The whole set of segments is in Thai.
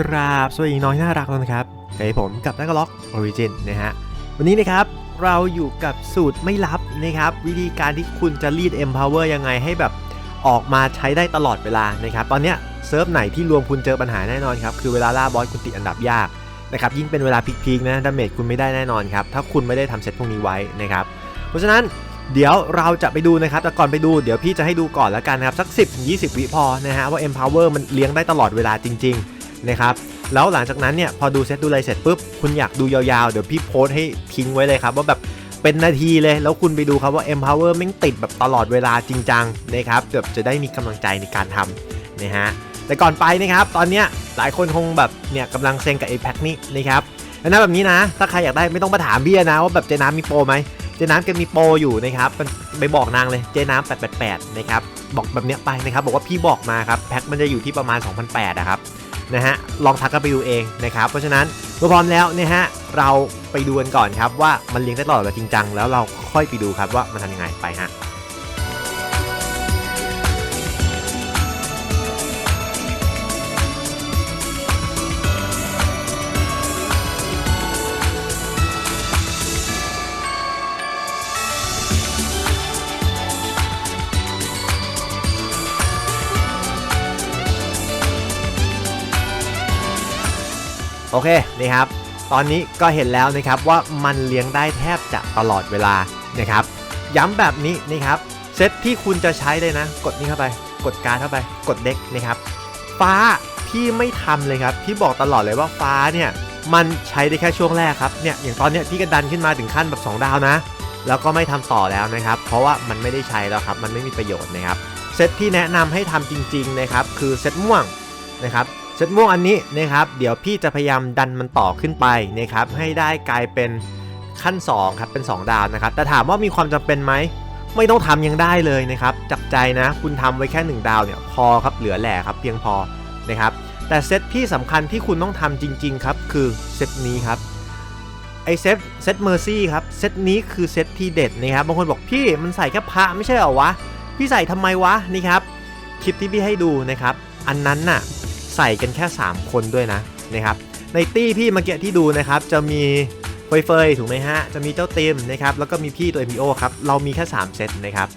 กราบสวัสดีน้อยน่ารักนะครับเฮ้ผมกับนักล็อกออริจินนะฮะวันนี้นะครับเราอยู่กับสูตรไม่ลับนะครับ วิธีการที่คุณจะรีด Empower ยังไงให้แบบออกมาใช้ได้ตลอดเวลานะครับ ตอนเนี้ยเซิร์ฟไหนที่รวมคุณเจอปัญหาแน่นอนครับ คือเวลาล่าบอสคุณติดอันดับยากนะครับยิ่งเป็นเวลาพีคๆนะดาเมจคุณไม่ได้แน่นอนครับ ถ้าคุณไม่ได้ทำเซตพวกนี้ไว้นะครับ เพราะฉะนั้นเดี๋ยวเราจะไปดูนะครับ แต่ก่อนไปดูเดี๋ยวพี่จะให้ดูก่อนแล้วกันนะครับ สัก 10-20 วิพอนะฮะว่า Empower มันเลี้ยงได้ตลอดเวลาจริง ๆ นะครับแล้วหลังจากนั้นเนี่ยพอดูเซตดูอะไรเสร็จปุ๊บคุณอยากดูยาวๆ เดี๋ยวพี่โพสต์ให้ทิ้งไว้เลยครับว่าแบบเป็นนาทีเลย แล้วคุณไปดูครับว่า Empower แม่งติดแบบตลอดเวลาจริงจังนะครับแบบจะได้มีกำลังใจในการทำนะฮะแต่ก่อนไปนะครับ ตอนเนี้ยหลายคนคงแบบเนี่ยกำลังเซ็งกับ a p e c นี่นะครับแล้วนะแบบนี้นะ ถ้าใครอยากได้ไม่ต้องมาถามเบี้ยนะว่าแบบเจน้ำมีโปรไหมเจน้ำแกมีโปรอยู่นะครับไปบอกนางเลยเจน้ำ888นะครับบอกแบบเนี้ยไปนะครับบอกว่าพี่บอกมาครับแพ็คมันจะอยู่ที่ประมาณ 2,800นะครับ นะฮะลองทักกันไปดูเองนะครับเพราะฉะนั้นเมื่อพร้อมแล้วเนี่ยฮะเราไปดูกันก่อนครับว่ามันเลี้ยงได้ตลอดเราจริงจังแล้วเราค่อยไปดูครับว่ามันทำยังไงไปฮะ โอเคนี่ครับ ตอนนี้ก็เห็นแล้วนะครับว่ามันเลี้ยงได้แทบจะตลอดเวลานะครับ ย้ำแบบนี้นะครับเซตที่คุณจะใช้เลยนะ กดนี้เข้าไป กดการดเข้าไป กดเด็กนะครับ ฟ้าพี่ไม่ทำเลยครับพี่บอกตลอดเลยว่าฟ้าเนี่ยมันใช้ได้แค่ช่วงแรกครับเนี่ยอย่างตอนเนี้ยพี่ก็ดันขึ้นมาถึงขั้นแบบ 2 ดาวนะ แล้วก็ไม่ทำต่อแล้วนะครับ เพราะว่ามันไม่ได้ใช้แล้วครับ มันไม่มีประโยชน์นะครับเซตที่แนะนำให้ทำจริง ๆนะครับ คือเซตม่วงนะครับ เซตม่วงอันนี้นะครับ เดี๋ยวพี่จะพยายามดันมันต่อขึ้นไปนะครับ ให้ได้กลายเป็นขั้น2ครับเป็น 2 ดาวนะครับ แต่ถามว่ามีความจำเป็นไหมไม่ต้องทำยังได้เลยนะครับ จับใจนะ คุณทำไว้แค่ 1 ดาวเนี่ยพอครับเหลือแหล่ครับเพียงพอนะครับ แต่เซตที่สำคัญที่คุณต้องทำจริง ๆ ครับ คือเซตนี้ครับไอเซตเซตเมอร์ซี่ครับเซตนี้คือเซตที่เด็ดนะครับบางคนบอกพี่มันใส่แค่พระไม่ใช่เหรอวะพี่ใส่ทำไมวะนี่ครับคลิปที่พี่ให้ดูนะครับ อันนั้นน่ะ ใส่กันแค่ 3 คนด้วยนะนะครับในตี้พี่เมื่อกี้ที่ดูนะครับจะมีเฟยเฟยถูกไหมฮะจะมีเจ้าเต็มนะครับแล้วก็มีพี่ตัว MPO ครับเรามีแค่ 3 เซตนะครับ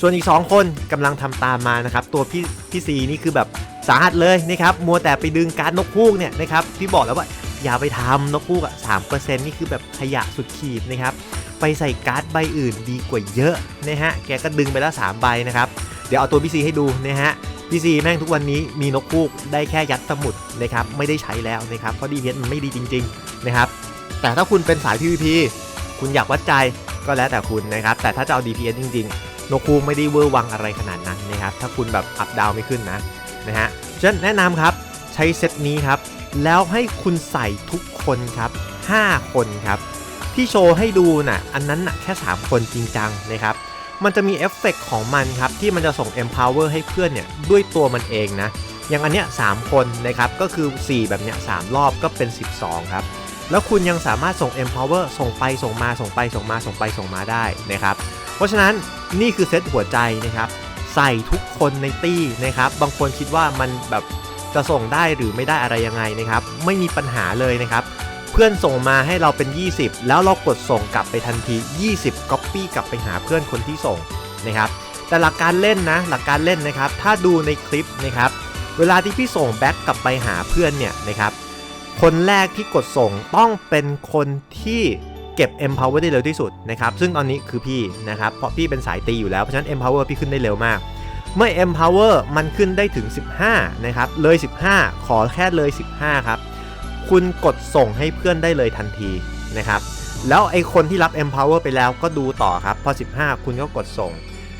ส่วนอีก 2 คนกำลังทำตามมานะครับตัวพี่พี่ซีนี่คือแบบสาหัสเลยนะครับมัวแต่ไปดึงการดนกพูกเนี่ยนะครับพี่บอกแล้วว่าอย่าไปทำนกพูกอะสามเปอร์เซ็นต์นี่คือแบบขยะสุดขีดนะครับไปใส่การ์ดใบอื่นดีกว่าเยอะนะฮะแกก็ดึงไปแล้ว3ใบนะครับเดี๋ยวเอาตัวพี่ซีให้ดูนะฮะ พี่ซีแม่งทุกวันนี้มีนกคูกได้แค่ยัดสมุดนะครับไม่ได้ใช้แล้วนะครับเพราะ DPS มันไม่ดีจริงๆนะครับแต่ถ้าคุณเป็นสาย PVP คุณอยากวัดใจก็แล้วแต่คุณนะครับแต่ถ้าจะเอา DPS จริงๆนกคูกไม่ได้เวอร์วังอะไรขนาดนั้นนะครับถ้าคุณแบบอัพดาวไม่ขึ้นนะนะฮะฉะนั้นแนะนำครับใช้เซตนี้ครับแล้วให้คุณใส่ทุกคนครับ5คนครับที่โชว์ให้ดูน่ะอันนั้นน่ะแค่ 3 คนจริงจังนะครับ มันจะมีเอฟเฟกต์ของมันครับที่มันจะส่ง empower ให้เพื่อนเนี่ยด้วยตัวมันเองนะอย่างอันเนี้ย3คนนะครับก็คือ 4 แบบเนี้ย3รอบก็เป็น 12 ครับ แล้วคุณยังสามารถส่ง empower ส่งไปส่งมาส่งไปส่งมาส่งไปส่งมาได้นะครับเพราะฉะนั้นนี่คือเซตหัวใจนะครับใส่ทุกคนในตี้นะครับบางคนคิดว่ามันแบบจะส่งได้หรือไม่ได้อะไรยังไงนะครับไม่มีปัญหาเลยนะครับ เพื่อนส่งมาให้เราเป็น 20 แล้วเรากดส่งกลับไปทันที 20 copy กลับไปหาเพื่อนคนที่ส่งนะครับแต่หลักการเล่นนะหลักการเล่นนะครับ ถ้าดูในคลิปนะครับเวลาที่พี่ส่งแบ็กกลับไปหาเพื่อนเนี่ยนะครับคนแรกที่กดส่งต้องเป็นคนที่เก็บ empower ได้เร็วที่สุดนะครับซึ่งตอนนี้คือพี่นะครับเพราะพี่เป็นสายตีอยู่แล้วเพราะฉะนั้น empower พี่ขึ้นได้เร็วมาก เมื่อ empower มันขึ้นได้ถึง 15นะครับเลย 15 ขอแค่เลย 15 ครับ คุณกดส่งให้เพื่อนได้เลยทันทีนะครับ แล้วไอคนที่รับ empower ไปแล้วก็ดูต่อครับ พอ 15 คุณก็กดส่ง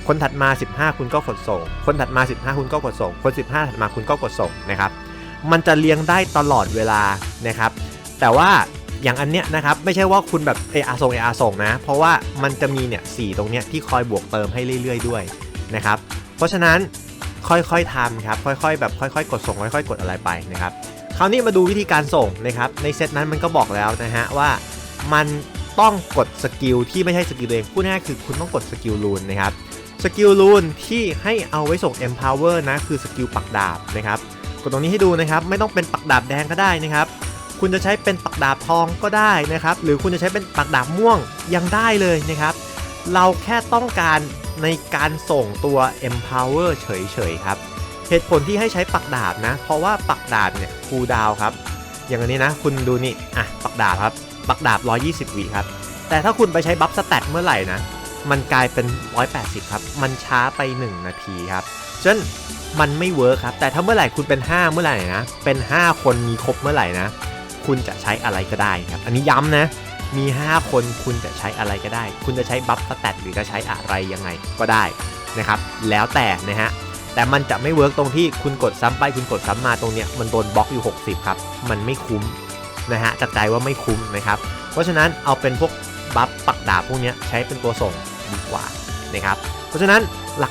คนถัดมา 15 คุณก็กดส่ง คนถัดมา 15 คุณก็กดส่ง คน 15 ถัดมาคุณก็กดส่งนะครับ มันจะเลี้ยงได้ตลอดเวลานะครับ แต่ว่าอย่างอันเนี้ยนะครับไม่ใช่ว่าคุณแบบเออาส่งเออาส่งนะ เพราะว่ามันจะมีเนี่ยสตรงเนี้ยที่คอยบวกเติมให้เรื่อย ๆ ด้วยนะครับ เพราะฉะนั้นค่อยๆทำครับค่อยๆ แบบค่อย ๆ กดส่งค่อย ๆ กดอะไรไปนะครับ ราวนี้มาดูวิธีการส่งนะครับในเซตนั้นมันก็บอกแล้วนะฮะว่ามันต้องกดสกิลที่ไม่ใช่สกิลเองพูดง่ายคือคุณต้องกดสกิลรูนนะครับสกิลรูนที่ให้เอาไว้ส่ง empower นะคือสกิลปักดาบนะครับกดตรงนี้ให้ดูนะครับไม่ต้องเป็นปักดาบแดงก็ได้นะครับคุณจะใช้เป็นปักดาบทองก็ได้นะครับหรือคุณจะใช้เป็นปักดาบม่วงยังได้เลยนะครับเราแค่ต้องการในการส่งตัว empower เฉยๆครับ เหตุผลที่ให้ใช้ปักดาบนะ เพราะว่าปักดาบเนี่ยคูดาวครับ อย่างอันนี้นะ คุณดูนี่อะปักดาบครับ ปักดาบ 120วิครับ แต่ถ้าคุณไปใช้บัฟสแตทเมื่อไหร่นะ มันกลายเป็น 180 ครับ มันช้าไป 1 นาทีครับฉะนั้นมันไม่เวิร์คครับ แต่ถ้าเมื่อไหร่คุณเป็น 5 เมื่อไหร่นะ เป็น 5 คนมีครบเมื่อไหร่นะ คุณจะใช้อะไรก็ได้ครับ อันนี้ย้ำนะ มี 5 คนคุณจะใช้อะไรก็ได้ คุณจะใช้บัฟสแตทหรือจะใช้อะไรยังไงก็ได้นะครับ แล้วแต่นะฮะ แต่มันจะไม่เวิร์กตรงที่คุณกดซ้ำไปคุณกดซ้ำมาตรงเนี้ยมันโดนบล็อกอยู่ 60 ครับ มันไม่คุ้มนะฮะจากใจว่าไม่คุ้มนะครับ เพราะฉะนั้นเอาเป็นพวกบัฟปักดาบพวกเนี้ยใช้เป็นตัวส่งดีกว่านะครับ เพราะฉะนั้น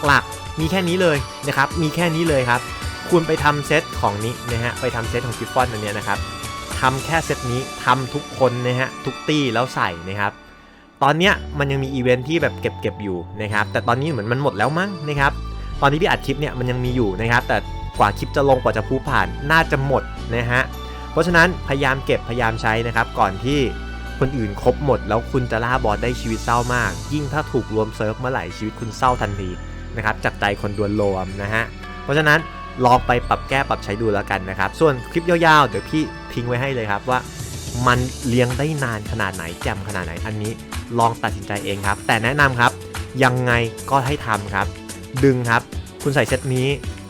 หลักๆมีแค่นี้เลยนะครับ มีแค่นี้เลยครับ คุณไปทำเซตของนี้นะฮะ ไปทำเซตของกิฟฟอนอันเนี้ยนะครับทำแค่เซตนี้ทำทุกคนนะฮะทุกตี้แล้วใส่นะครับ ตอนเนี้ยมันยังมีอีเวนท์ที่แบบเก็บๆอยู่นะครับ แต่ตอนนี้เหมือนมันหมดแล้วมั้งนะครับ ตอนที่พี่อัดคลิปเนี่ยมันยังมีอยู่นะครับ แต่กว่าคลิปจะลงกว่าจะพูผ่านน่าจะหมดนะฮะ เพราะฉะนั้นพยายามเก็บพยายามใช้นะครับ ก่อนที่คนอื่นครบหมด แล้วคุณจะล่าบอสได้ชีวิตเศร้ามาก ยิ่งถ้าถูกรวมเซิร์ฟเมื่อไหร่ชีวิตคุณเศร้าทันทีนะครับจากใจคนดวลโลมนะฮะ เพราะฉะนั้นลองไปปรับแก้ปรับใช้ดูแล้วกันนะครับ ส่วนคลิปยาวๆ เดี๋ยวพี่ทิ้งไว้ให้เลยครับว่า มันเลี้ยงได้นานขนาดไหนแจมขนาดไหนอันนี้ ลองตัดสินใจเองครับ แต่แนะนำครับยังไงก็ให้ทำครับ ดึงครับ คุณใส่เซตนี้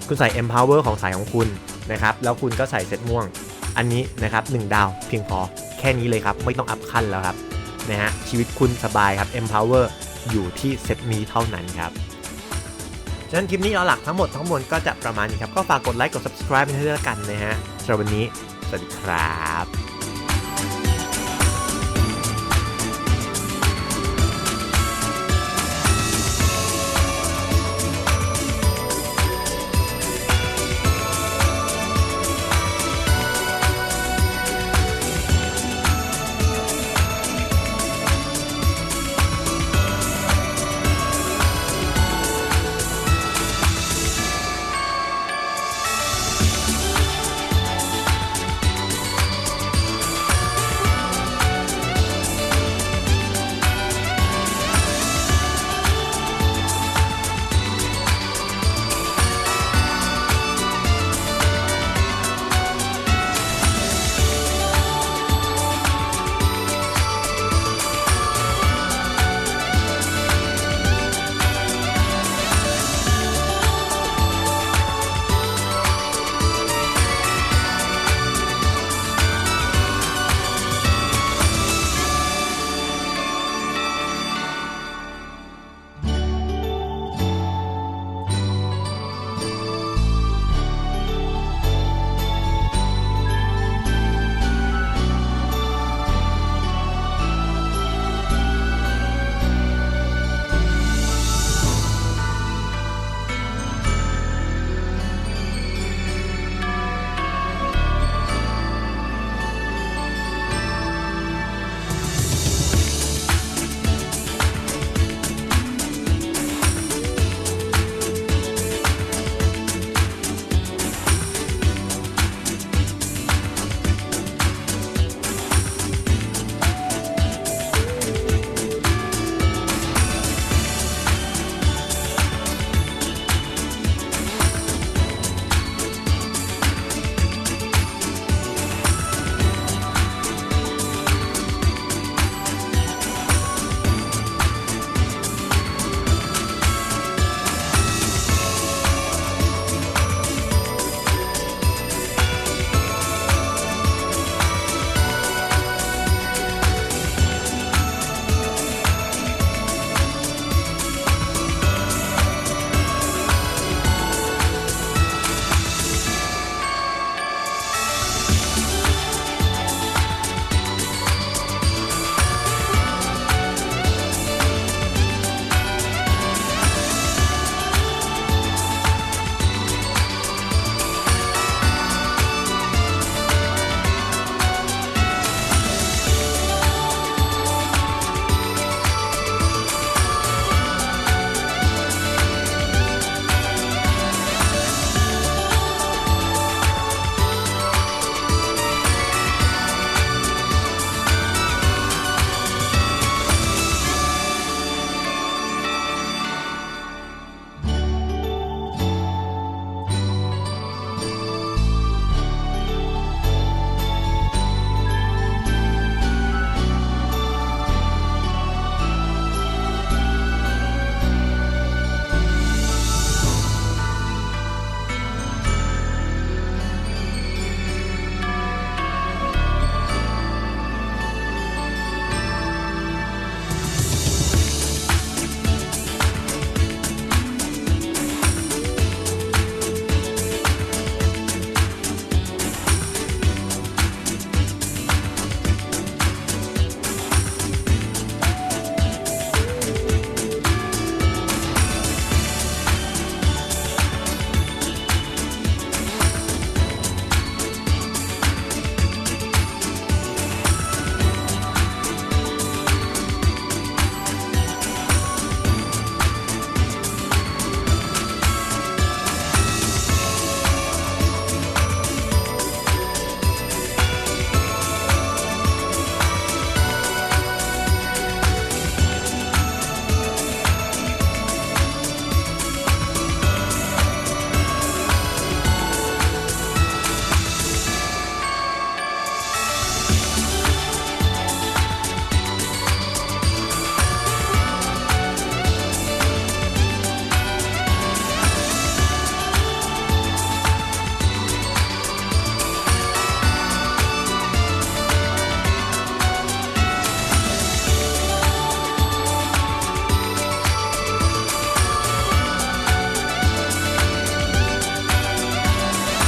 คุณใส่ empower ของสายของคุณนะครับ แล้วคุณก็ใส่เซตม่วง อันนี้นะครับ1ดาวเพียงพอ แค่นี้เลยครับ ไม่ต้องอัพขั้นแล้วครับ นะฮะ ชีวิตคุณสบายครับ empower อยู่ที่เซตนี้เท่านั้นครับฉะนั้นคลิปนี้เอาหลักทั้งหมดทั้งมวลก็จะประมาณนี้ครับ ก็ฝากกดไลค์ กด subscribe ไปให้ด้วยละกันนะฮะสำหรับวันนี้ สวัสดีครับ